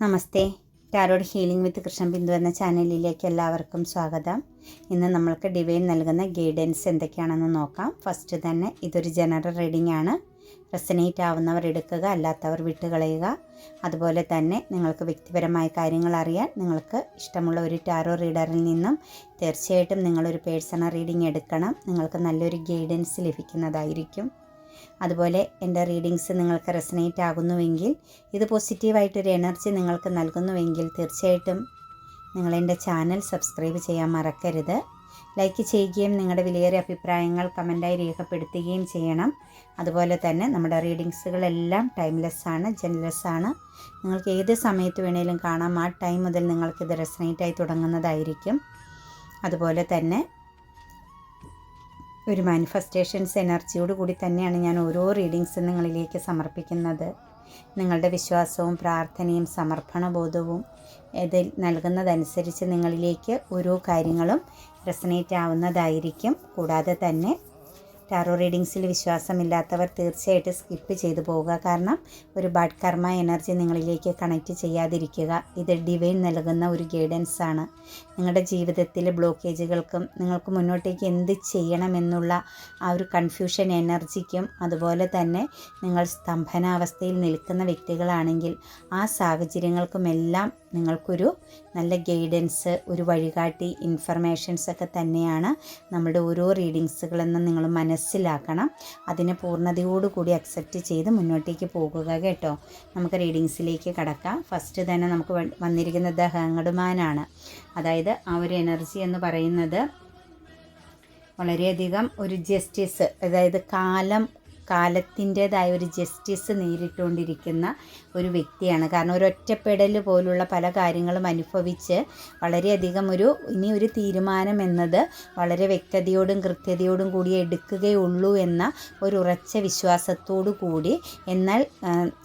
Namaste. Tarot healing with Krishnan Bindu എന്ന ചാനലിലേക്ക് എല്ലാവർക്കും സ്വാഗതം. ഇന്ന് നമ്മൾക്ക് ഡിവൈൻ നൽകുന്ന ഗൈഡൻസ് എന്തൊക്കെയാണെന്ന് നോക്കാം. ഫസ്റ്റ് തന്നെ ഇതൊരു ജനറൽ റീഡിംഗ് ആണ്. റെസനേറ്റ് ആവുന്നവർ എടുക്കുക അല്ലാത്തവർ വിട്ടുകളയുക. അതുപോലെ തന്നെ നിങ്ങൾക്ക് വ്യക്തിപരമായ കാര്യങ്ങൾ അറിയാൻ നിങ്ങൾക്ക് ഇഷ്ടമുള്ള ഒരു ടാരോ റീഡറിൽ നിന്നും തീർച്ചയായിട്ടും നിങ്ങളൊരു പേഴ്സണൽ റീഡിംഗ് എടുക്കണം. നിങ്ങൾക്ക് നല്ലൊരു ഗൈഡൻസ് ലഭിക്കുന്നതായിരിക്കും. അതുപോലെ എന്റെ റീഡിങ്സ് നിങ്ങൾക്ക് റെസനേറ്റ് ആകുന്നുവെങ്കിൽ ഇത് പോസിറ്റീവായിട്ടൊരു എനർജി നിങ്ങൾക്ക് നൽകുന്നുവെങ്കിൽ തീർച്ചയായിട്ടും നിങ്ങൾ എന്റെ ചാനൽ സബ്സ്ക്രൈബ് ചെയ്യാൻ മറക്കരുത്. ലൈക്ക് ചെയ്യുകയും നിങ്ങളുടെ വിലയേറിയ അഭിപ്രായങ്ങൾ കമന്റായി രേഖപ്പെടുത്തുകയും ചെയ്യണം. അതുപോലെ തന്നെ നമ്മുടെ റീഡിങ്സുകളെല്ലാം ടൈംലെസ് ആണ് ജെൻലെസ് ആണ് നിങ്ങൾക്ക് ഏത് സമയത്ത് വേണേലും കാണാം. ആ ടൈം മുതൽ നിങ്ങൾക്കിത് റെസനേറ്റായി തുടങ്ങുന്നതായിരിക്കും. അതുപോലെ തന്നെ ഒരു മാനിഫെസ്റ്റേഷൻസ് എനർജിയോട് കൂടി തന്നെയാണ് ഞാൻ ഓരോ റീഡിങ്സും നിങ്ങളിലേക്ക് സമർപ്പിക്കുന്നത്. നിങ്ങളുടെ വിശ്വാസവും പ്രാർത്ഥനയും സമർപ്പണ ബോധവും ഇതിൽ നൽകുന്നതനുസരിച്ച് നിങ്ങളിലേക്ക് ഓരോ കാര്യങ്ങളും റെസനേറ്റ് ആവുന്നതായിരിക്കും. കൂടാതെ തന്നെ ടാറോ റീഡിങ്സിൽ വിശ്വാസമില്ലാത്തവർ തീർച്ചയായിട്ടും സ്കിപ്പ് ചെയ്തു പോവുക. കാരണം ഒരു ബാഡ് കർമ്മ എനർജി നിങ്ങളിലേക്ക് കണക്റ്റ് ചെയ്യാതിരിക്കുക. ഇത് ഡിവൈൻ നൽകുന്ന ഒരു ഗൈഡൻസ് ആണ്. നിങ്ങളുടെ ജീവിതത്തിലെ ബ്ലോക്കേജുകൾക്കും നിങ്ങൾക്ക് മുന്നോട്ടേക്ക് എന്ത് ചെയ്യണമെന്നുള്ള ആ ഒരു കൺഫ്യൂഷൻ എനർജിക്കും അതുപോലെ തന്നെ നിങ്ങൾ സ്തംഭനാവസ്ഥയിൽ നിൽക്കുന്ന വ്യക്തികളാണെങ്കിൽ ആ സാഹചര്യങ്ങൾക്കുമെല്ലാം നിങ്ങൾക്കൊരു നല്ല ഗൈഡൻസ് ഒരു വഴികാട്ടി ഇൻഫർമേഷൻസ് ഒക്കെ തന്നെയാണ് നമ്മുടെ ഓരോ റീഡിങ്സുകളെന്ന് നിങ്ങൾ മനസ്സിലാക്കണം. അതിനെ പൂർണതയോടുകൂടി അക്സെപ്റ്റ് ചെയ്ത് മുന്നോട്ടേക്ക് പോകുക കേട്ടോ. നമുക്ക് റീഡിങ്സിലേക്ക് കടക്കാം. ഫസ്റ്റ് തന്നെ നമുക്ക് വന്നിരിക്കുന്നത് ഹങ്ങടുമാനാണ്. അതായത് ആ ഒരു എനർജി എന്ന് പറയുന്നത് വളരെയധികം ഒരു ജസ്റ്റിസ് അതായത് കാലം കാലത്തിന്റേതായ ഒരു ജസ്റ്റിസ് നേരിട്ടുകൊണ്ടിരിക്കുന്ന ഒരു വ്യക്തിയാണ്. കാരണം ഒരു ഒറ്റപ്പെടൽ പോലുള്ള പല കാര്യങ്ങളും അനുഭവിച്ച് വളരെയധികം ഒരു ഇനി ഒരു തീരുമാനം എന്നത് വളരെ വ്യക്തതയോടും കൃത്യതയോടും കൂടി എടുക്കുകയുള്ളൂ എന്ന ഒരു ഉറച്ച വിശ്വാസത്തോടു കൂടി. എന്നാൽ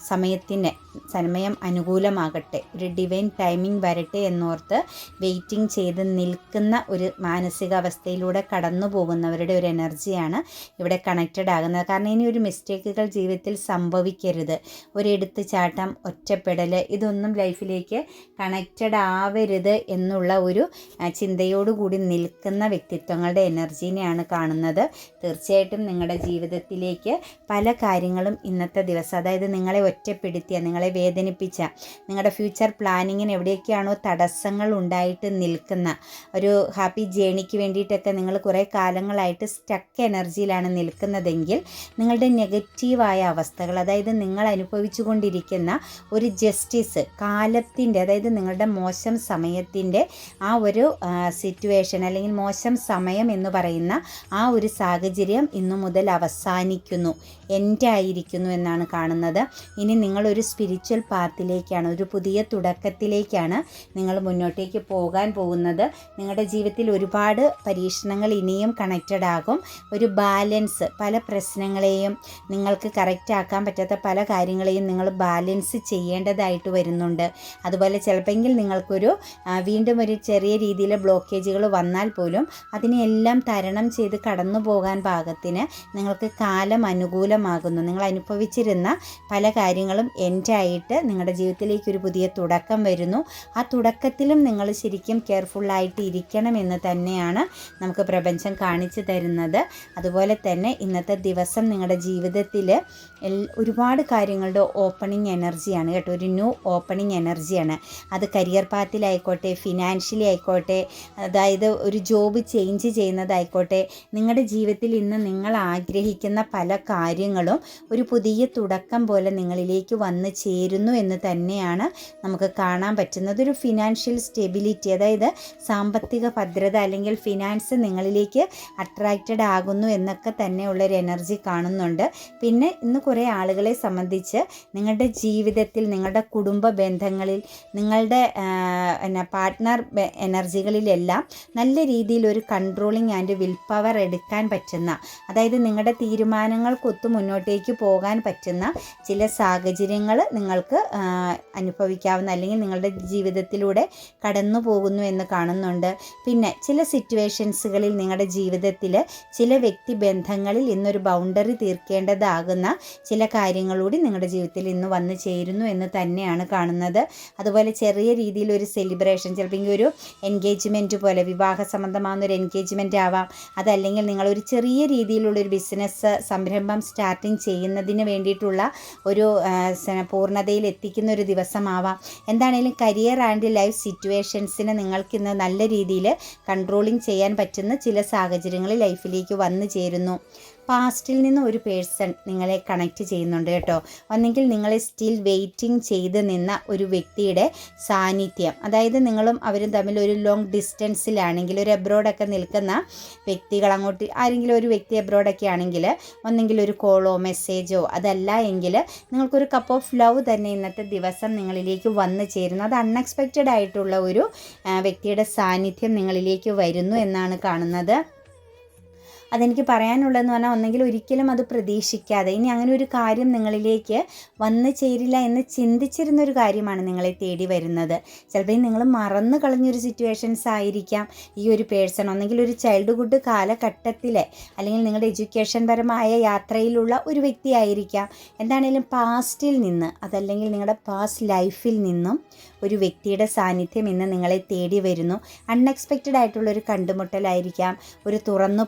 സമയത്തിന് സമയം അനുകൂലമാകട്ടെ. ഒരു ഡിവൈൻ ടൈമിംഗ് വരട്ടെ എന്നോർത്ത് വെയിറ്റിംഗ് ചെയ്ത് നിൽക്കുന്ന ഒരു മാനസികാവസ്ഥയിലൂടെ കടന്നു പോകുന്നവരുടെ ഒരു എനർജിയാണ് ഇവിടെ കണക്റ്റഡ് ആകുന്നത്. കാരണം ഇനി ഒരു മിസ്റ്റേക്കുകൾ ജീവിതത്തിൽ സംഭവിക്കരുത്. ഒരു എടുത്തുചാട്ടം ഒറ്റപ്പെടൽ ഇതൊന്നും ലൈഫിലേക്ക് കണക്റ്റഡ് ആവരുത് എന്നുള്ള ഒരു ചിന്തയോടുകൂടി നിൽക്കുന്ന വ്യക്തിത്വങ്ങളുടെ എനർജീനെയാണ് കാണുന്നത്. തീർച്ചയായിട്ടും നിങ്ങളുടെ ജീവിതത്തിലേക്ക് പല കാര്യങ്ങളും ഇന്നത്തെ ദിവസം അതായത് നിങ്ങളെ ഒറ്റപ്പെടുത്തിയ നിങ്ങളെ വേദനിപ്പിച്ച നിങ്ങളുടെ ഫ്യൂച്ചർ പ്ലാനിങ്ങിന് എവിടെയൊക്കെയാണോ തടസ്സങ്ങൾ ഉണ്ടായിട്ട് നിൽക്കുന്ന ഒരു ഹാപ്പി ജേണിക്ക് വേണ്ടിയിട്ടൊക്കെ നിങ്ങൾ കുറേ കാലങ്ങളായിട്ട് സ്റ്റക്ക് എനർജിയിലാണ് നിൽക്കുന്നതെങ്കിൽ നിങ്ങളുടെ നെഗറ്റീവായ അവസ്ഥകൾ അതായത് നിങ്ങൾ അനുഭവിച്ചു കൊണ്ടിരിക്കുന്ന ഒരു ജസ്റ്റിസ് കാലത്തിന്റെ അതായത് നിങ്ങളുടെ മോശം സമയത്തിന്റെ ആ ഒരു സിറ്റുവേഷൻ അല്ലെങ്കിൽ മോശം സമയം എന്ന് പറയുന്ന ആ ഒരു സാഹചര്യം ഇന്നു മുതൽ അവസാനിക്കുന്നു എന്റെ ആയിരിക്കുന്നു എന്നാണ് കാണുന്നത്. ഇനി നിങ്ങളൊരു സ്പിരിച്വൽ പാത്തിലേക്കാണ് ഒരു പുതിയ തുടക്കത്തിലേക്കാണ് നിങ്ങൾ മുന്നോട്ടേക്ക് പോകാൻ പോകുന്നത്. നിങ്ങളുടെ ജീവിതത്തിൽ ഒരുപാട് പരീക്ഷണങ്ങൾ ഇനിയും കണക്റ്റഡ് ആകും. ഒരു ബാലൻസ് പല പ്രശ്നങ്ങളെയും നിങ്ങൾക്ക് കറക്റ്റ് ആക്കാൻ പറ്റാത്ത പല കാര്യങ്ങളെയും നിങ്ങൾ ബാലൻസ് ചെയ്യേണ്ടതായിട്ട് വരുന്നുണ്ട്. അതുപോലെ ചിലപ്പോൾ നിങ്ങൾക്കൊരു വീണ്ടും ഒരു ചെറിയ രീതിയിലെ ബ്ലോക്കേജുകൾ വന്നാൽ പോലും അതിനെല്ലാം തരണം ചെയ്ത് കടന്നു പോകാൻ പാകത്തിന് നിങ്ങൾക്ക് കാലം അനുകൂലമാകുന്നു. നിങ്ങൾ അനുഭവിച്ചിരുന്ന പല കാര്യങ്ങളും എൻഡായിട്ട് നിങ്ങളുടെ ജീവിതത്തിലേക്ക് ഒരു പുതിയ തുടക്കം വരുന്നു. ആ തുടക്കത്തിലും നിങ്ങൾ ശരിക്കും കെയർഫുള്ളായിട്ട് ഇരിക്കണം എന്ന് തന്നെയാണ് നമുക്ക് പ്രപഞ്ചം കാണിച്ചു തരുന്നത്. അതുപോലെ തന്നെ ഇന്നത്തെ ദിവസം നിങ്ങളുടെ ജീവിതത്തിൽ ഒരുപാട് കാര്യങ്ങളുടെ ഓപ്പണിംഗ് എനർജിയാണ് കേട്ടോ. ഒരു ന്യൂ ഓപ്പണിംഗ് എനർജിയാണ് അത് കരിയർ പാത്തിലായിക്കോട്ടെ ഫിനാൻഷ്യലി ആയിക്കോട്ടെ അതായത് ഒരു ജോബ് ചേഞ്ച് ചെയ്യുന്നതായിക്കോട്ടെ നിങ്ങളുടെ ജീവിതത്തിൽ ഇന്ന് നിങ്ങൾ ആഗ്രഹിക്കുന്ന പല കാര്യങ്ങളും ഒരു പുതിയ തുടക്കം പോലെ നിങ്ങളിലേക്ക് വന്ന് ചേരുന്നു എന്ന് തന്നെയാണ് നമുക്ക് കാണാൻ പറ്റുന്നത്. ഒരു ഫിനാൻഷ്യൽ സ്റ്റെബിലിറ്റി അതായത് സാമ്പത്തിക ഭദ്രത അല്ലെങ്കിൽ ഫിനാൻസ് നിങ്ങളിലേക്ക് അട്രാക്റ്റഡ് ആകുന്നു എന്നൊക്കെ തന്നെയുള്ളൊരു എനർജി കാണുന്നുണ്ട്. പിന്നെ ഇന്ന് കുറേ ആളുകളെ സംബന്ധിച്ച് നിങ്ങളുടെ ജീവിതത്തിൽ നിങ്ങളുടെ കുടുംബ ബന്ധങ്ങളിൽ നിങ്ങളുടെ എന്നാ പാർട്ട്ണർ എനർജികളിലെല്ലാം നല്ല രീതിയിൽ ഒരു കൺട്രോളിങ് ആൻഡ് വിൽ പവർ എടുക്കാൻ പറ്റുന്ന അതായത് നിങ്ങളുടെ തീരുമാനങ്ങൾക്കൊത്ത് മുന്നോട്ടേക്ക് പോകാൻ പറ്റുന്ന ചില സാഹചര്യങ്ങൾ നിങ്ങൾ നിങ്ങൾക്ക് അനുഭവിക്കാവുന്ന അല്ലെങ്കിൽ നിങ്ങളുടെ ജീവിതത്തിലൂടെ കടന്നു പോകുന്നു എന്ന് കാണുന്നുണ്ട്. പിന്നെ ചില സിറ്റുവേഷൻസുകളിൽ നിങ്ങളുടെ ജീവിതത്തിൽ ചില വ്യക്തിബന്ധങ്ങളിൽ ഇന്നൊരു ബൗണ്ടറി തീർക്കേണ്ടതാകുന്ന ചില കാര്യങ്ങളൂടി നിങ്ങളുടെ ജീവിതത്തിൽ ഇന്ന് വന്നു ചേരുന്നു എന്ന് തന്നെയാണ് കാണുന്നത്. അതുപോലെ ചെറിയ രീതിയിൽ ഒരു സെലിബ്രേഷൻ ചിലപ്പോൾ ഒരു എൻഗേജ്മെന്റ് പോലെ വിവാഹ സംബന്ധമാകുന്ന ഒരു ആവാം. അതല്ലെങ്കിൽ നിങ്ങളൊരു ചെറിയ രീതിയിലുള്ളൊരു ബിസിനസ് സംരംഭം സ്റ്റാർട്ടിങ് ചെയ്യുന്നതിന് വേണ്ടിയിട്ടുള്ള ഒരു പൂർണതയിൽ എത്തിക്കുന്ന ഒരു ദിവസമാവാം. എന്താണേലും കരിയർ ആൻഡ് ലൈഫ് സിറ്റുവേഷൻസിനെ നിങ്ങൾക്ക് ഇന്ന് നല്ല രീതിയിൽ കൺട്രോളിങ് ചെയ്യാൻ പറ്റുന്ന ചില സാഹചര്യങ്ങൾ ലൈഫിലേക്ക് വന്നു ചേരുന്നു. പാസ്റ്റിൽ നിന്ന് ഒരു പേഴ്സൺ നിങ്ങളെ കണക്റ്റ് ചെയ്യുന്നുണ്ട് കേട്ടോ. ഒന്നെങ്കിൽ നിങ്ങളെ സ്റ്റിൽ വെയിറ്റിംഗ് ചെയ്ത് നിന്ന ഒരു വ്യക്തിയുടെ സാന്നിധ്യം. അതായത് നിങ്ങളും അവരും തമ്മിൽ ഒരു ലോങ് ഡിസ്റ്റൻസിലാണെങ്കിൽ ഒരു എബ്രോഡൊക്കെ നിൽക്കുന്ന വ്യക്തികൾ അങ്ങോട്ട് ആരെങ്കിലും ഒരു വ്യക്തി എബ്രോഡൊക്കെ ആണെങ്കിൽ ഒന്നെങ്കിൽ ഒരു കോളോ മെസ്സേജോ അതല്ല എങ്കിൽ നിങ്ങൾക്കൊരു കപ്പ് ഓഫ് ലവ് തന്നെ ഇന്നത്തെ ദിവസം നിങ്ങളിലേക്ക് വന്നു ചേരുന്നു. അത് അൺഎക്സ്പെക്റ്റഡ് ആയിട്ടുള്ള ഒരു വ്യക്തിയുടെ സാന്നിധ്യം നിങ്ങളിലേക്ക് വരുന്നു എന്നാണ് കാണുന്നത്. അതെനിക്ക് പറയാനുള്ളതെന്ന് പറഞ്ഞാൽ ഒന്നെങ്കിൽ ഒരിക്കലും അത് പ്രതീക്ഷിക്കാതെ. ഇനി അങ്ങനെ ഒരു കാര്യം നിങ്ങളിലേക്ക് വന്നു ചേരില്ല എന്ന് ചിന്തിച്ചിരുന്ന ഒരു കാര്യമാണ് നിങ്ങളെ തേടി വരുന്നത്. ചിലപ്പോൾ നിങ്ങൾ മറന്നു കളഞ്ഞൊരു സിറ്റുവേഷൻസ് ആയിരിക്കാം. ഈ ഒരു പേഴ്സൺ ഒന്നെങ്കിൽ ഒരു ചൈൽഡ്ഹുഡ് കാലഘട്ടത്തിലെ അല്ലെങ്കിൽ നിങ്ങളുടെ എഡ്യൂക്കേഷൻ പരമായ യാത്രയിലുള്ള ഒരു വ്യക്തിയായിരിക്കാം എന്താണേലും പാസ്റ്റിൽ നിന്ന് അതല്ലെങ്കിൽ നിങ്ങളുടെ പാസ്റ്റ് ലൈഫിൽ നിന്നും ഒരു വ്യക്തിയുടെ സാന്നിധ്യം ഇന്ന് നിങ്ങളെ തേടി വരുന്നു. അൺഎക്സ്പെക്റ്റഡ് ആയിട്ടുള്ളൊരു കണ്ടുമുട്ടലായിരിക്കാം. ഒരു തുറന്നു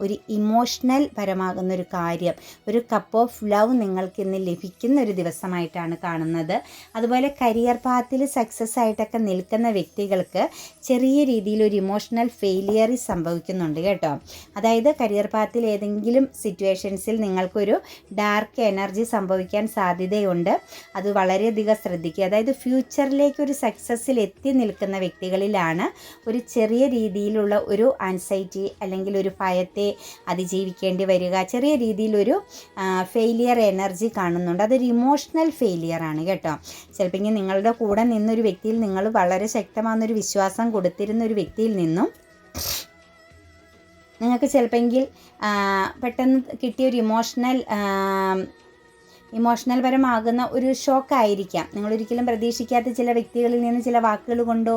ഒരു ഇമോഷണൽ പരമാകുന്ന ഒരു കാര്യം. ഒരു കപ്പ് ഓഫ് ലവ് നിങ്ങൾക്ക് ഇന്ന് ലഭിക്കുന്ന ഒരു ദിവസമായിട്ടാണ് കാണുന്നത്. അതുപോലെ കരിയർ പാത്തിൽ സക്സസ് ആയിട്ടൊക്കെ നിൽക്കുന്ന വ്യക്തികൾക്ക് ചെറിയ രീതിയിൽ ഒരു ഇമോഷണൽ ഫെയിലിയർ സംഭവിക്കുന്നുണ്ട് കേട്ടോ. അതായത് കരിയർ പാത്തിൽ ഏതെങ്കിലും സിറ്റുവേഷൻസിൽ നിങ്ങൾക്കൊരു ഡാർക്ക് എനർജി സംഭവിക്കാൻ സാധ്യതയുണ്ട്. അത് വളരെയധികം ശ്രദ്ധിക്കുക. അതായത് ഫ്യൂച്ചറിലേക്ക് ഒരു സക്സസ്സിൽ എത്തി നിൽക്കുന്ന വ്യക്തികളിലാണ് ഒരു ചെറിയ രീതിയിലുള്ള ഒരു ആൻസൈറ്റി അല്ലെങ്കിൽ ഒരു ഭയത്തെ അതിജീവിക്കേണ്ടി വരിക. ചെറിയ രീതിയിലൊരു ഫെയിലിയർ എനർജി കാണുന്നുണ്ട്. അതൊരു ഇമോഷണൽ ഫെയിലിയർ ആണ് കേട്ടോ. ചിലപ്പോൾ ഇങ്ങനെ നിങ്ങളുടെ കൂടെ നിന്നൊരു വ്യക്തിയിൽ നിങ്ങൾ വളരെ ശക്തമാകുന്നൊരു വിശ്വാസം കൊടുത്തിരുന്ന ഒരു വ്യക്തിയിൽ നിന്നും നിങ്ങൾക്ക് ചിലപ്പോൾ പെട്ടെന്ന് കിട്ടിയ ഒരു ഇമോഷണൽ ഇമോഷണൽ പരമാകുന്ന ഒരു ഷോക്കായിരിക്കാം. നിങ്ങൾ ഒരിക്കലും പ്രതീക്ഷിക്കാത്ത ചില വ്യക്തികളിൽ നിന്ന് ചില വാക്കുകൾ കൊണ്ടോ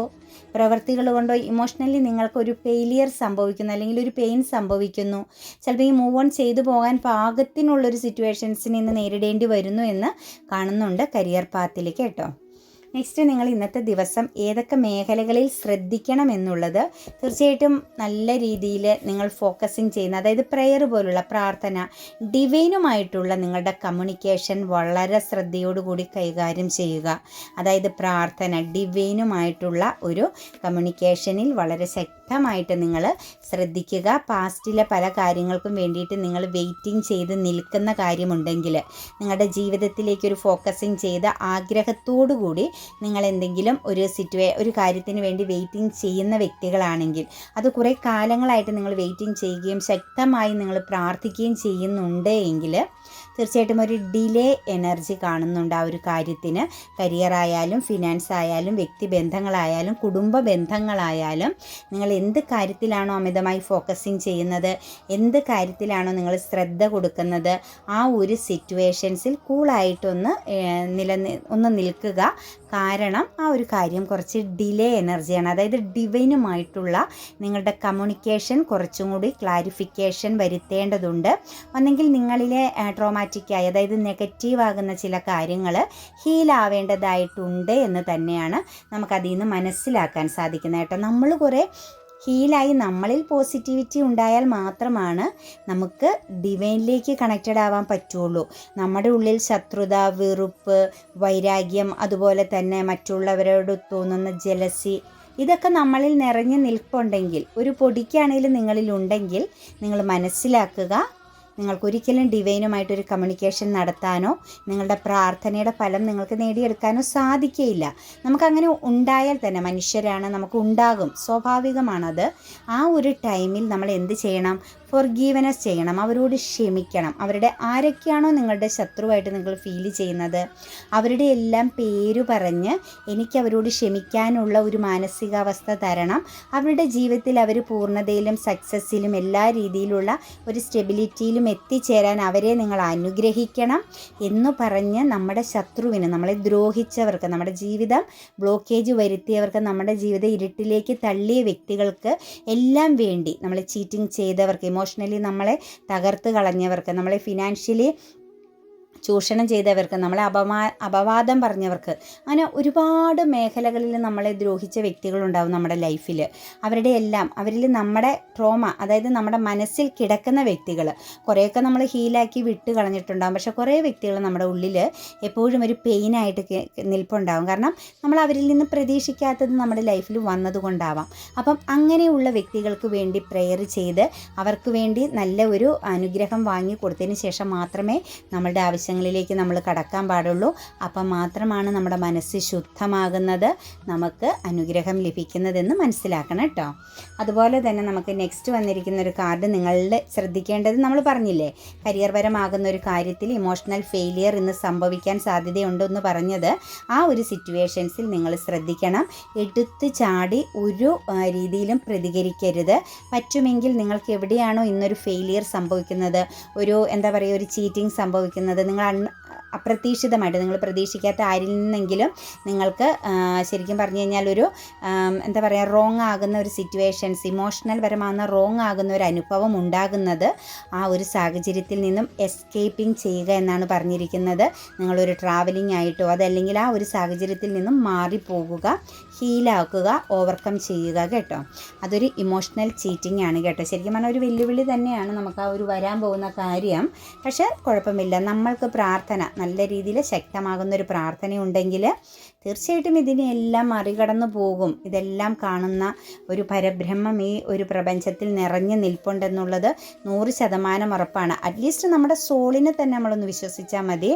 പ്രവൃത്തികൾ കൊണ്ടോ ഇമോഷണലി നിങ്ങൾക്കൊരു ഫെയിലിയർ സംഭവിക്കുന്നു അല്ലെങ്കിൽ ഒരു പെയിൻ സംഭവിക്കുന്നു. ചിലപ്പോൾ ഈ മൂവ് ഓൺ ചെയ്തു പോകാൻ പാകത്തിനുള്ളൊരു സിറ്റുവേഷൻസിന് ഇന്ന് നേരിടേണ്ടി വരുന്നു എന്ന് കാണുന്നുണ്ട് കരിയർ പാത്തിലേക്ക് കേട്ടോ. നെക്സ്റ്റ് നിങ്ങൾ ഇന്നത്തെ ദിവസം ഏതൊക്കെ മേഖലകളിൽ ശ്രദ്ധിക്കണം എന്നുള്ളത് തീർച്ചയായിട്ടും നല്ല രീതിയിൽ നിങ്ങൾ ഫോക്കസിങ് ചെയ്യുന്ന അതായത് പ്രെയർ പോലുള്ള പ്രാർത്ഥന ഡിവൈനുമായിട്ടുള്ള നിങ്ങളുടെ കമ്മ്യൂണിക്കേഷൻ വളരെ ശ്രദ്ധയോടുകൂടി കൈകാര്യം ചെയ്യുക. അതായത് പ്രാർത്ഥന ഡിവൈനുമായിട്ടുള്ള ഒരു കമ്മ്യൂണിക്കേഷനിൽ വളരെ ശക്തമായിട്ട് നിങ്ങൾ ശ്രദ്ധിക്കുക. പാസ്റ്റിലെ പല കാര്യങ്ങൾക്കും വേണ്ടിയിട്ട് നിങ്ങൾ വെയിറ്റിംഗ് ചെയ്ത് നിൽക്കുന്ന കാര്യമുണ്ടെങ്കിൽ നിങ്ങളുടെ ജീവിതത്തിലേക്ക് ഒരു ഫോക്കസിങ് ചെയ്ത ആഗ്രഹത്തോടു കൂടി നിങ്ങൾ എന്തെങ്കിലും ഒരു സിറ്റുവേ ഒരു കാര്യത്തിന് വേണ്ടി വെയിറ്റിംഗ് ചെയ്യുന്ന വ്യക്തികളാണെങ്കിൽ അത് കുറേ കാലങ്ങളായിട്ട് നിങ്ങൾ വെയിറ്റിംഗ് ചെയ്യുകയും ശക്തമായി നിങ്ങൾ പ്രാർത്ഥിക്കുകയും ചെയ്യുന്നുണ്ട് എങ്കിൽ തീർച്ചയായിട്ടും ഒരു ഡിലേ എനർജി കാണുന്നുണ്ട് ആ ഒരു കാര്യത്തിന്. കരിയർ ആയാലും ഫിനാൻസ് ആയാലും വ്യക്തി വ്യക്തിബന്ധങ്ങളായാലും കുടുംബ ബന്ധങ്ങളായാലും നിങ്ങൾ എന്ത് കാര്യത്തിലാണോ അമിതമായി ഫോക്കസിങ് ചെയ്യുന്നത് എന്ത് കാര്യത്തിലാണോ നിങ്ങൾ ശ്രദ്ധ കൊടുക്കുന്നത് ആ ഒരു സിറ്റുവേഷൻസിൽ കൂളായിട്ടൊന്ന് നില ഒന്ന് നിൽക്കുക. കാരണം ആ ഒരു കാര്യം കുറച്ച് ഡിലേ എനർജിയാണ്. അതായത് ഡിവൈനുമായിട്ടുള്ള നിങ്ങളുടെ കമ്മ്യൂണിക്കേഷൻ കുറച്ചും കൂടി ക്ലാരിഫിക്കേഷൻ വരുത്തേണ്ടതുണ്ട്. ഒന്നെങ്കിൽ നിങ്ങളിലെ ട്രോമാറ്റിക്കായി അതായത് നെഗറ്റീവ് ആകുന്ന ചില കാര്യങ്ങൾ ഹീലാവേണ്ടതായിട്ടുണ്ട് എന്ന് തന്നെയാണ് നമുക്കതിൽ നിന്ന് മനസ്സിലാക്കാൻ സാധിക്കുന്നത് കേട്ടോ. നമ്മൾ കുറേ ഹീലായി നമ്മളിൽ പോസിറ്റിവിറ്റി ഉണ്ടായാൽ മാത്രമാണ് നമുക്ക് ഡിവൈനിലേക്ക് കണക്റ്റഡ് ആവാൻ പറ്റുള്ളൂ. നമ്മുടെ ഉള്ളിൽ ശത്രുത വെറുപ്പ് വൈരാഗ്യം അതുപോലെ തന്നെ മറ്റുള്ളവരോട് തോന്നുന്ന ജലസി ഇതൊക്കെ നമ്മളിൽ നിറഞ്ഞു നിൽപ്പുണ്ടെങ്കിൽ ഒരു പൊടിക്കാണെങ്കിലും നിങ്ങളിലുണ്ടെങ്കിൽ നിങ്ങൾ മനസ്സിലാക്കുക നിങ്ങൾക്കൊരിക്കലും ഡിവൈനുമായിട്ടൊരു കമ്മ്യൂണിക്കേഷൻ നടത്താനോ നിങ്ങളുടെ പ്രാർത്ഥനയുടെ ഫലം നിങ്ങൾക്ക് നേടിയെടുക്കാനോ സാധിക്കുകയില്ല നമുക്കങ്ങനെ ഉണ്ടായാൽ തന്നെ മനുഷ്യരാണ് നമുക്ക് ഉണ്ടാകും. സ്വാഭാവികമാണത്. ആ ഒരു ടൈമിൽ നമ്മൾ എന്ത് ചെയ്യണം? ഫൊർഗീവനസ് ചെയ്യണം അവരോട് ക്ഷമിക്കണം. അവരുടെ ആരൊക്കെയാണോ നിങ്ങളുടെ ശത്രുവായിട്ട് നിങ്ങൾ ഫീൽ ചെയ്യുന്നത് അവരുടെ എല്ലാം പേര് പറഞ്ഞ് എനിക്ക് അവരോട് ക്ഷമിക്കാനുള്ള ഒരു മാനസികാവസ്ഥ തരണം. അവരുടെ ജീവിതത്തിൽ അവർ പൂർണതയിലും സക്സസ്സിലും എല്ലാ രീതിയിലുള്ള ഒരു സ്റ്റെബിലിറ്റിയിലും എത്തിച്ചേരാൻ അവരെ നിങ്ങൾ അനുഗ്രഹിക്കണം എന്ന് പറഞ്ഞ് നമ്മുടെ ശത്രുവിന് നമ്മളെ ദ്രോഹിച്ചവർക്ക് നമ്മുടെ ജീവിതം ബ്ലോക്കേജ് വരുത്തിയവർക്ക് നമ്മുടെ ജീവിതം ഇരുട്ടിലേക്ക് തള്ളിയ വ്യക്തികൾക്ക് എല്ലാം വേണ്ടി നമ്മളെ ചീറ്റിംഗ് ചെയ്തവർക്ക് ഇമോഷണലി നമ്മളെ തകർത്ത് കളഞ്ഞവർക്ക് നമ്മളെ ഫിനാൻഷ്യലി ചൂഷണം ചെയ്തവർക്ക് നമ്മളെ അപമാ അപവാദം പറഞ്ഞവർക്ക് അങ്ങനെ ഒരുപാട് മേഖലകളിൽ നമ്മളെ ദ്രോഹിച്ച വ്യക്തികളുണ്ടാവും നമ്മുടെ ലൈഫിൽ അവരുടെ എല്ലാം അവരിൽ നമ്മുടെ ട്രോമ അതായത് നമ്മുടെ മനസ്സിൽ കിടക്കുന്ന വ്യക്തികൾ കുറേയൊക്കെ നമ്മൾ ഹീലാക്കി വിട്ട് കളഞ്ഞിട്ടുണ്ടാകും പക്ഷേ കുറേ വ്യക്തികൾ നമ്മുടെ ഉള്ളിൽ എപ്പോഴും ഒരു പെയിനായിട്ട് നിൽപ്പുണ്ടാകും കാരണം നമ്മൾ അവരിൽ നിന്ന് പ്രതീക്ഷിക്കാത്തത് നമ്മുടെ ലൈഫിൽ വന്നതുകൊണ്ടാവാം. അപ്പം അങ്ങനെയുള്ള വ്യക്തികൾക്ക് വേണ്ടി പ്രെയർ ചെയ്ത് അവർക്ക് വേണ്ടി നല്ല ഒരു അനുഗ്രഹം വാങ്ങി കൊടുത്തതിന് ശേഷം മാത്രമേ നമ്മളുടെ ആവശ്യങ്ങളിലേക്ക് നമ്മൾ കടക്കാൻ പാടുള്ളൂ. അപ്പം മാത്രമാണ് നമ്മുടെ മനസ്സ് ശുദ്ധമാകുന്നത്. നമുക്ക് അനുഗ്രഹം ലഭിക്കുന്നതെന്ന് മനസ്സിലാക്കണം കേട്ടോ. അതുപോലെ തന്നെ നമുക്ക് നെക്സ്റ്റ് വന്നിരിക്കുന്ന ഒരു കാർഡ് നിങ്ങളുടെ ശ്രദ്ധിക്കേണ്ടത് നമ്മൾ പറഞ്ഞില്ലേ? കരിയർ പരമാകുന്ന ഒരു കാര്യത്തിൽ ഇമോഷണൽ ഫെയിലിയർ ഇന്ന് സംഭവിക്കാൻ സാധ്യതയുണ്ടെന്ന് പറഞ്ഞത്. ആ ഒരു സിറ്റുവേഷൻസിൽ നിങ്ങൾ ശ്രദ്ധിക്കണം. എടുത്ത് ചാടി ഒരു രീതിയിലും പ്രതികരിക്കരുത്. പറ്റുമെങ്കിൽ നിങ്ങൾക്ക് എവിടെയാണോ ഇന്നൊരു ഫെയിലിയർ സംഭവിക്കുന്നത്? ഒരു എന്താ പറയുക ഒരു ചീറ്റിംഗ് സംഭവിക്കുന്നത്? നിങ്ങൾ അൺ അപ്രതീക്ഷിതമായിട്ട് നിങ്ങൾ പ്രതീക്ഷിക്കാത്ത ആരിൽ നിന്നെങ്കിലും നിങ്ങൾക്ക് ശരിക്കും പറഞ്ഞു കഴിഞ്ഞാൽ ഒരു എന്താ പറയുക റോങ് ആകുന്ന ഒരു സിറ്റുവേഷൻസ് ഇമോഷണൽ പരമാകുന്ന റോങ് ആകുന്ന ഒരു അനുഭവം ഉണ്ടാകുന്നത് ആ ഒരു സാഹചര്യത്തിൽ നിന്നും എസ്കേപ്പിംഗ് ചെയ്യുക എന്നാണ് പറഞ്ഞിരിക്കുന്നത്. നിങ്ങളൊരു ട്രാവലിംഗ് ആയിട്ടോ അതല്ലെങ്കിൽ ആ ഒരു സാഹചര്യത്തിൽ നിന്നും മാറിപ്പോകുക ഹീലാക്കുക ഓവർകം ചെയ്യുക കേട്ടോ. അതൊരു ഇമോഷണൽ ചീറ്റിംഗ് ആണ് കേട്ടോ. ശരിക്കും പറഞ്ഞാൽ ഒരു വെല്ലുവിളി തന്നെയാണ് നമുക്ക് ആ ഒരു വരാൻ പോകുന്ന കാര്യം. പക്ഷേ കുഴപ്പമില്ല. നമ്മൾക്ക് പ്രാർത്ഥന നല്ല രീതിയിൽ ശക്തമാകുന്ന ഒരു പ്രാർത്ഥന ഉണ്ടെങ്കിൽ തീർച്ചയായിട്ടും ഇതിനെല്ലാം മറികടന്നു പോകും. ഇതെല്ലാം കാണുന്ന ഒരു പരബ്രഹ്മം ഈ ഒരു പ്രപഞ്ചത്തിൽ നിറഞ്ഞു നിൽപ്പുണ്ടെന്നുള്ളത് നൂറ് ശതമാനം ഉറപ്പാണ്. അറ്റ്ലീസ്റ്റ് നമ്മുടെ സോളിനെ തന്നെ നമ്മളൊന്ന് വിശ്വസിച്ചാൽ മതി.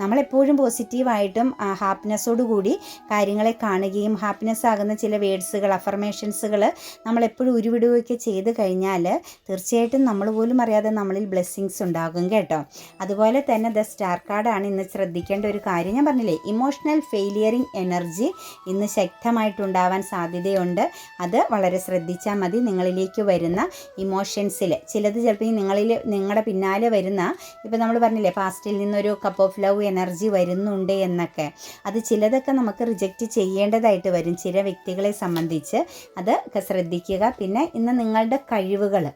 നമ്മളെപ്പോഴും പോസിറ്റീവായിട്ടും ഹാപ്പിനെസ്സോടുകൂടി കാര്യങ്ങളെ കാണുകയും ഹാപ്പിനെസ് ആകുന്ന ചില വേഡ്സുകൾ അഫർമേഷൻസുകൾ നമ്മളെപ്പോഴും ഉരുവിടുകയൊക്കെ ചെയ്ത് കഴിഞ്ഞാൽ തീർച്ചയായിട്ടും നമ്മൾ പോലും അറിയാതെ നമ്മളിൽ ബ്ലെസ്സിങ്സ് ഉണ്ടാകും കേട്ടോ. അതുപോലെ തന്നെ ദ സ്റ്റാർ കാർഡാണ് ഇന്ന് ശ്രദ്ധിക്കേണ്ട ഒരു കാര്യം. ഞാൻ പറഞ്ഞില്ലേ ഇമോഷണൽ ഫെയിലിയറിങ് എനർജി ഇന്ന് ശക്തമായിട്ടുണ്ടാവാൻ സാധ്യതയുണ്ട്. അത് വളരെ ശ്രദ്ധിച്ചാൽ മതി. നിങ്ങളിലേക്ക് വരുന്ന ഇമോഷൻസിൽ ചിലത് ചിലപ്പോൾ നിങ്ങളിൽ നിങ്ങളുടെ പിന്നാലെ വരുന്ന ഇപ്പോൾ നമ്മൾ പറഞ്ഞില്ലേ പാസ്റ്റിൽ നിന്നൊരു കപ്പ് ഓഫ് ലവ് എനർജി വരുന്നുണ്ട് എന്നൊക്കെ. അത് ചിലതൊക്കെ നമുക്ക് റിജക്റ്റ് ചെയ്യേണ്ടതായിട്ട് വരും. ചില വ്യക്തികളെ സംബന്ധിച്ച് അത് ശ്രദ്ധിക്കുക. പിന്നെ ഇന്ന് നിങ്ങളുടെ കഴിവുകൾ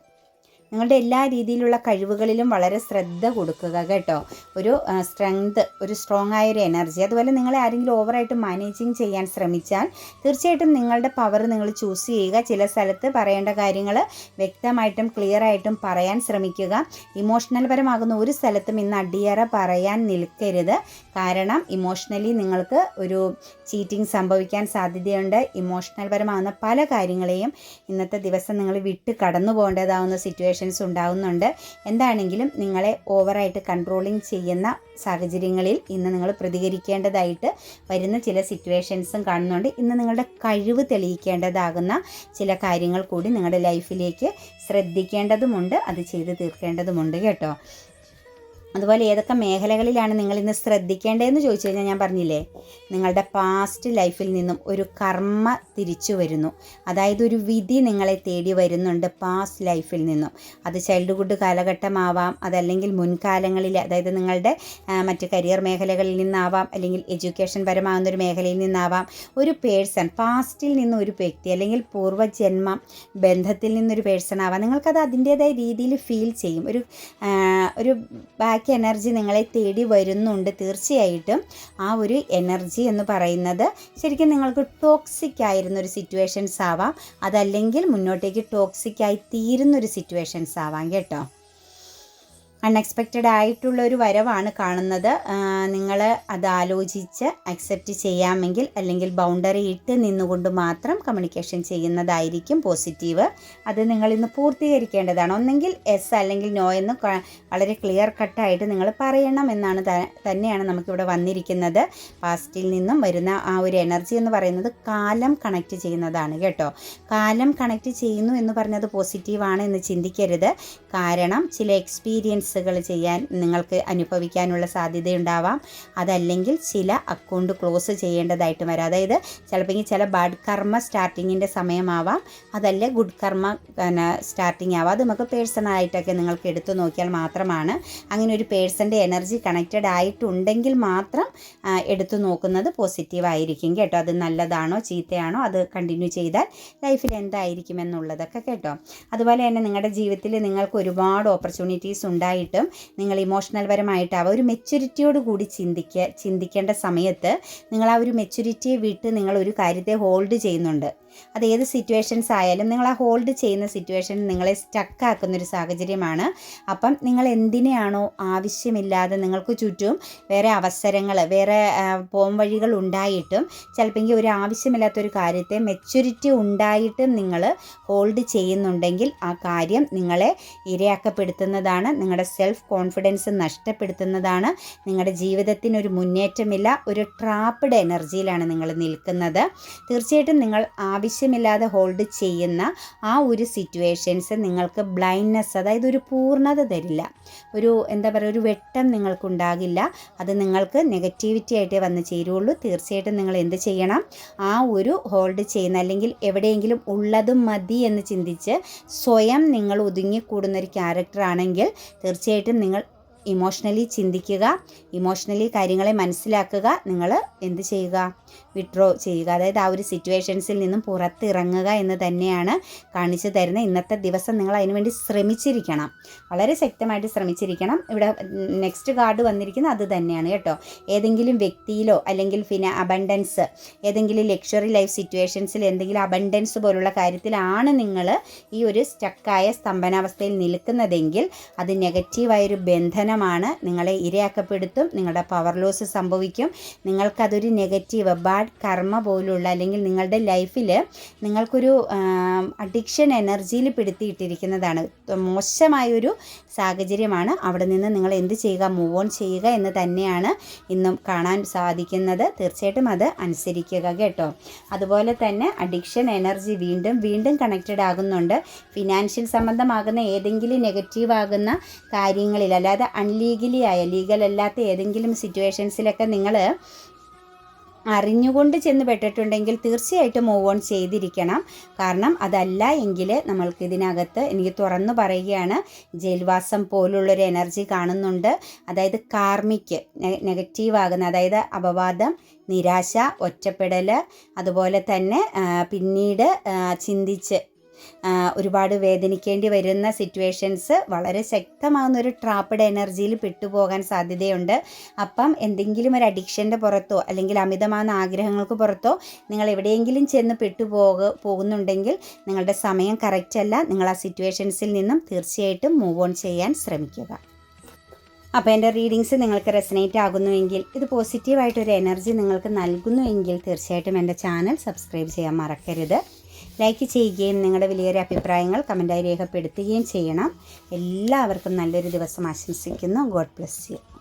നിങ്ങളുടെ എല്ലാ രീതിയിലുള്ള കഴിവുകളിലും വളരെ ശ്രദ്ധ കൊടുക്കുക കേട്ടോ. ഒരു സ്ട്രെങ്ത് ഒരു സ്ട്രോങ് ആയ ഒരു എനർജി അതുപോലെ നിങ്ങളെ ആരെങ്കിലും ഓവറായിട്ട് മാനേജിങ് ചെയ്യാൻ ശ്രമിച്ചാൽ തീർച്ചയായിട്ടും നിങ്ങളുടെ പവർ നിങ്ങൾ ചൂസ് ചെയ്യുക. ചില സ്ഥലത്ത് പറയേണ്ട കാര്യങ്ങൾ വ്യക്തമായിട്ടും ക്ലിയർ ആയിട്ടും പറയാൻ ശ്രമിക്കുക. ഇമോഷണൽ പരമാകുന്ന ഒരു സ്ഥലത്തും ഇന്ന് അടിയറ പറയാൻ നിൽക്കരുത്. കാരണം ഇമോഷണലി നിങ്ങൾക്ക് ഒരു ചീറ്റിംഗ് സംഭവിക്കാൻ സാധ്യതയുണ്ട്. ഇമോഷണൽ പരമാകുന്ന പല കാര്യങ്ങളെയും ഇന്നത്തെ ദിവസം നിങ്ങൾ വിട്ട് കടന്നു പോകേണ്ടതാവുന്ന സിറ്റുവേഷൻസ് ഉണ്ടാകുന്നുണ്ട് എന്താണെങ്കിലും നിങ്ങളെ ഓവറായിട്ട് കൺട്രോളിങ് ചെയ്യുന്ന സാഹചര്യങ്ങളിൽ ഇന്ന് നിങ്ങൾ പ്രതികരിക്കേണ്ടതായിട്ട് വരുന്ന ചില സിറ്റുവേഷൻസും കാണുന്നുണ്ട്. ഇന്ന് നിങ്ങളുടെ കഴിവ് തെളിയിക്കേണ്ടതാകുന്ന ചില കാര്യങ്ങൾ കൂടി നിങ്ങളുടെ ലൈഫിലേക്ക് ശ്രദ്ധിക്കേണ്ടതുമുണ്ട്. അത് ചെയ്ത് തീർക്കേണ്ടതുമുണ്ട് കേട്ടോ. അതുപോലെ ഏതൊക്കെ മേഖലകളിലാണ് നിങ്ങൾ ഇന്ന് ശ്രദ്ധിക്കേണ്ടതെന്ന് ചോദിച്ചു കഴിഞ്ഞാൽ ഞാൻ പറഞ്ഞില്ലേ നിങ്ങളുടെ പാസ്റ്റ് ലൈഫിൽ നിന്നും ഒരു കർമ്മ തിരിച്ചു വരുന്നു. അതായത് ഒരു വിധി നിങ്ങളെ തേടി വരുന്നുണ്ട് പാസ്റ്റ് ലൈഫിൽ നിന്നും. അത് ചൈൽഡ്ഹുഡ് കാലഘട്ടമാവാം അതല്ലെങ്കിൽ മുൻകാലങ്ങളിൽ അതായത് നിങ്ങളുടെ മറ്റ് കരിയർ മേഖലകളിൽ നിന്നാവാം അല്ലെങ്കിൽ എഡ്യൂക്കേഷൻ പരമാകുന്ന ഒരു മേഖലയിൽ നിന്നാവാം. ഒരു പേഴ്സൺ പാസ്റ്റിൽ നിന്ന് ഒരു വ്യക്തി അല്ലെങ്കിൽ പൂർവജന്മ ബന്ധത്തിൽ നിന്നൊരു പേഴ്സൺ ആവാം. നിങ്ങൾക്കത് അതിന്റേതായ രീതിയിൽ ഫീൽ ചെയ്യും. ഒരു ഒരു ബാക്ക് എനർജി നിങ്ങളെ തേടി വരുന്നുണ്ട് തീർച്ചയായിട്ടും. ആ ഒരു എനർജി എന്ന് പറയുന്നത് ശരിക്കും നിങ്ങൾക്ക് ടോക്സിക് ആയിരുന്ന ഒരു സിറ്റുവേഷൻസ് ആവാം. അതല്ലെങ്കിൽ മുന്നോട്ടേക്ക് ടോക്സിക് ആയി തീരുന്ന ഒരു സിറ്റുവേഷൻസ് ആവാം കേട്ടോ. അൺഎക്സ്പെക്റ്റഡ് ആയിട്ടുള്ള ഒരു വരവാണ് കാണുന്നത്. നിങ്ങൾ അത് ആലോചിച്ച് അക്സെപ്റ്റ് ചെയ്യാമെങ്കിൽ അല്ലെങ്കിൽ ബൗണ്ടറി ഇട്ട് നിന്നുകൊണ്ട് മാത്രം കമ്മ്യൂണിക്കേഷൻ ചെയ്യുന്നതായിരിക്കും പോസിറ്റീവ് അത് നിങ്ങൾ ഇന്ന് പൂർത്തീകരിക്കേണ്ടതാണ്. ഒന്നെങ്കിൽ എസ് അല്ലെങ്കിൽ നോ എന്ന് വളരെ ക്ലിയർ കട്ടായിട്ട് നിങ്ങൾ പറയണം എന്നാണ് തന്നെയാണ് നമുക്കിവിടെ വന്നിരിക്കുന്നത്. പാസ്റ്റിൽ നിന്നും വരുന്ന ആ ഒരു എനർജി എന്ന് പറയുന്നത് കാലം കണക്ട് ചെയ്യുന്നതാണ് കേട്ടോ. കാലം കണക്ട് ചെയ്യുന്നു എന്ന് പറഞ്ഞത് പോസിറ്റീവാണ് എന്ന് ചിന്തിക്കരുത്. കാരണം ചില എക്സ്പീരിയൻസ് പേയ്മെന്റ്സുകൾ ചെയ്യാൻ നിങ്ങൾക്ക് അനുഭവിക്കാനുള്ള സാധ്യതയുണ്ടാവാം. അതല്ലെങ്കിൽ ചില അക്കൗണ്ട് ക്ലോസ് ചെയ്യേണ്ടതായിട്ട് വരാം. അതായത് ചിലപ്പോൾ ചില ബാഡ് കർമ്മ സ്റ്റാർട്ടിങ്ങിന്റെ സമയമാവാം. അതല്ല ഗുഡ് കർമ്മ സ്റ്റാർട്ടിങ് ആവാം. അത് നമുക്ക് പേഴ്സണലായിട്ടൊക്കെ നിങ്ങൾക്ക് എടുത്തു നോക്കിയാൽ മാത്രമാണ്. അങ്ങനെ ഒരു പേഴ്സന്റെ എനർജി കണക്റ്റഡ് ആയിട്ടുണ്ടെങ്കിൽ മാത്രം എടുത്തു നോക്കുന്നത് പോസിറ്റീവ് ആയിരിക്കും കേട്ടോ. അത് നല്ലതാണോ ചീത്തയാണോ അത് കണ്ടിന്യൂ ചെയ്താൽ ലൈഫിൽ എന്തായിരിക്കും എന്നുള്ളതൊക്കെ കേട്ടോ. അതുപോലെ തന്നെ നിങ്ങളുടെ ജീവിതത്തിൽ നിങ്ങൾക്ക് ഒരുപാട് ഓപ്പർച്യൂണിറ്റീസ് ഉണ്ടായിട്ടും നിങ്ങൾ ഇമോഷണൽ പരമായിട്ടാവുക ഒരു മെച്യൂരിറ്റിയോട് കൂടി ചിന്തിക്കുക ചിന്തിക്കേണ്ട സമയത്ത് നിങ്ങൾ ആ ഒരു മെച്യൂരിറ്റിയെ വിട്ട് നിങ്ങൾ ഒരു കാര്യത്തെ ഹോൾഡ് ചെയ്യുന്നുണ്ട്. അത് ഏത് സിറ്റുവേഷൻസ് ആയാലും നിങ്ങൾ ആ ഹോൾഡ് ചെയ്യുന്ന സിറ്റുവേഷൻ നിങ്ങളെ സ്റ്റക്കാക്കുന്ന ഒരു സാഹചര്യമാണ്. അപ്പം നിങ്ങൾ എന്തിനെയാണോ ആവശ്യമില്ലാതെ നിങ്ങൾക്ക് ചുറ്റും വേറെ അവസരങ്ങൾ വേറെ പോംവഴികൾ ഉണ്ടായിട്ടും ചിലപ്പോൾ ഒരു ആവശ്യമില്ലാത്തൊരു കാര്യത്തെ മെച്യൂരിറ്റി ഉണ്ടായിട്ടും നിങ്ങൾ ഹോൾഡ് ചെയ്യുന്നുണ്ടെങ്കിൽ ആ കാര്യം നിങ്ങളെ ഇരയാക്കപ്പെടുത്തുന്നതാണ് നിങ്ങളുടെ സെൽഫ് കോൺഫിഡൻസ് നഷ്ടപ്പെടുത്തുന്നതാണ് നിങ്ങളുടെ ജീവിതത്തിനൊരു മുന്നേറ്റമില്ല ഒരു ട്രാപ്പ്ഡ് എനർജിയിലാണ് നിങ്ങൾ നിൽക്കുന്നത്. തീർച്ചയായിട്ടും നിങ്ങൾ ആവശ്യമില്ലാതെ ഹോൾഡ് ചെയ്യുന്ന ആ ഒരു സിറ്റുവേഷൻസ് നിങ്ങൾക്ക് ബ്ലൈൻഡ്നെസ് അതായത് ഒരു പൂർണത തരില്ല. ഒരു എന്താ പറയുക ഒരു വെട്ടം നിങ്ങൾക്കുണ്ടാകില്ല. അത് നിങ്ങൾക്ക് നെഗറ്റിവിറ്റി ആയിട്ടേ വന്ന് ചേരുള്ളൂ. തീർച്ചയായിട്ടും നിങ്ങൾ എന്ത് ചെയ്യണം? ആ ഒരു ഹോൾഡ് ചെയ്യുന്ന അല്ലെങ്കിൽ എവിടെയെങ്കിലും ഉള്ളതും മതി എന്ന് ചിന്തിച്ച് സ്വയം നിങ്ങൾ ഒതുങ്ങിക്കൂടുന്ന ഒരു ക്യാരക്ടർ ആണെങ്കിൽ തീർച്ചയായിട്ടും നിങ്ങൾ ഇമോഷണലി ചിന്തിക്കുക ഇമോഷണലി കാര്യങ്ങളെ മനസ്സിലാക്കുക നിങ്ങൾ എന്ത് ചെയ്യുക? വിഡ്രോ ചെയ്യുക. അതായത് ആ ഒരു സിറ്റുവേഷൻസിൽ നിന്നും പുറത്തിറങ്ങുക എന്ന് തന്നെയാണ് കാണിച്ചു തരുന്നത് ഇന്നത്തെ ദിവസം. നിങ്ങൾ അതിനുവേണ്ടി ശ്രമിച്ചിരിക്കണം. വളരെ ശക്തമായിട്ട് ശ്രമിച്ചിരിക്കണം. ഇവിടെ നെക്സ്റ്റ് കാർഡ് വന്നിരിക്കുന്നത് അത് തന്നെയാണ് കേട്ടോ. ഏതെങ്കിലും വ്യക്തിയിലോ അല്ലെങ്കിൽ പിന്നെ അബണ്ടൻസ് ഏതെങ്കിലും ലക്ഷറി ലൈഫ് സിറ്റുവേഷൻസിൽ എന്തെങ്കിലും അബണ്ടൻസ് പോലുള്ള കാര്യത്തിലാണ് നിങ്ങൾ ഈ ഒരു സ്റ്റക്കായ സ്തംഭനാവസ്ഥയിൽ നിൽക്കുന്നതെങ്കിൽ അത് നെഗറ്റീവായൊരു ബന്ധനമാണ്. നിങ്ങളെ ഇരയാക്കപ്പെടുത്തും. നിങ്ങളുടെ പവർ ലോസ് സംഭവിക്കും. നിങ്ങൾക്കതൊരു നെഗറ്റീവ് ബാഡ് കർമ്മ പോലുള്ള അല്ലെങ്കിൽ നിങ്ങളുടെ ലൈഫിൽ നിങ്ങൾക്കൊരു അഡിക്ഷൻ എനർജിയിൽ പിടുത്തിയിട്ടിരിക്കുന്നതാണ്. മോശമായൊരു സാഹചര്യമാണ് അവിടെ നിന്ന് നിങ്ങൾ എന്ത് ചെയ്യുക മൂവ് ഓൺ ചെയ്യുക എന്ന് തന്നെയാണ് ഇന്നും കാണാൻ സാധിക്കുന്നത്. തീർച്ചയായിട്ടും അത് അനുസരിക്കുക കേട്ടോ. അതുപോലെ തന്നെ അഡിക്ഷൻ എനർജി വീണ്ടും വീണ്ടും കണക്റ്റഡ് ആകുന്നുണ്ട്. ഫിനാൻഷ്യൽ സംബന്ധമാകുന്ന ഏതെങ്കിലും നെഗറ്റീവ് ആകുന്ന കാര്യങ്ങളിൽ അല്ലാതെ അൺലീഗലി ആയ ലീഗൽ അല്ലാത്ത ഏതെങ്കിലും സിറ്റുവേഷൻസിലൊക്കെ നിങ്ങൾ അറിഞ്ഞുകൊണ്ട് ചെന്ന് പെട്ടിട്ടുണ്ടെങ്കിൽ തീർച്ചയായിട്ടും മൂവ് ഓൺ ചെയ്തിരിക്കണം. കാരണം അതല്ല എങ്കിൽ നമ്മൾക്ക് ഇതിനകത്ത് എനിക്ക് തുറന്നു പറയുകയാണ് ജയിൽവാസം പോലുള്ളൊരു എനർജി കാണുന്നുണ്ട്. അതായത് കാർമിക്ക് നെഗറ്റീവ് ആകുന്ന അതായത് അപവാദം നിരാശ ഒറ്റപ്പെടൽ അതുപോലെ തന്നെ പിന്നീട് ചിന്തിച്ച് ഒരുപാട് വേദനിക്കേണ്ടി വരുന്ന സിറ്റുവേഷൻസ് വളരെ ശക്തമാകുന്ന ഒരു ട്രാപ്പഡ് എനർജിയിൽ പെട്ടുപോകാൻ സാധ്യതയുണ്ട്. അപ്പം എന്തെങ്കിലും ഒരു അഡിക്ഷന്റെ പുറത്തോ അല്ലെങ്കിൽ അമിതമാകുന്ന ആഗ്രഹങ്ങൾക്ക് പുറത്തോ നിങ്ങൾ എവിടെയെങ്കിലും ചെന്ന് പെട്ടുപോക പോകുന്നുണ്ടെങ്കിൽ നിങ്ങളുടെ സമയം കറക്റ്റ് അല്ല. നിങ്ങൾ ആ സിറ്റുവേഷൻസിൽ നിന്നും തീർച്ചയായിട്ടും മൂവ് ഓൺ ചെയ്യാൻ ശ്രമിക്കുക. അപ്പോൾ എന്റെ റീഡിങ്സ് നിങ്ങൾക്ക് റെസനേറ്റ് ആകുന്നുവെങ്കിൽ ഇത് പോസിറ്റീവായിട്ടൊരു എനർജി നിങ്ങൾക്ക് നൽകുന്നുവെങ്കിൽ തീർച്ചയായിട്ടും എന്റെ ചാനൽ സബ്സ്ക്രൈബ് ചെയ്യാൻ മറക്കരുത്. ലൈക്ക് ചെയ്യുകയും നിങ്ങളുടെ വലിയൊരു അഭിപ്രായങ്ങൾ കമന്റായി രേഖപ്പെടുത്തുകയും ചെയ്യണം. എല്ലാവർക്കും നല്ലൊരു ദിവസം ആശംസിക്കുന്നു. God bless you.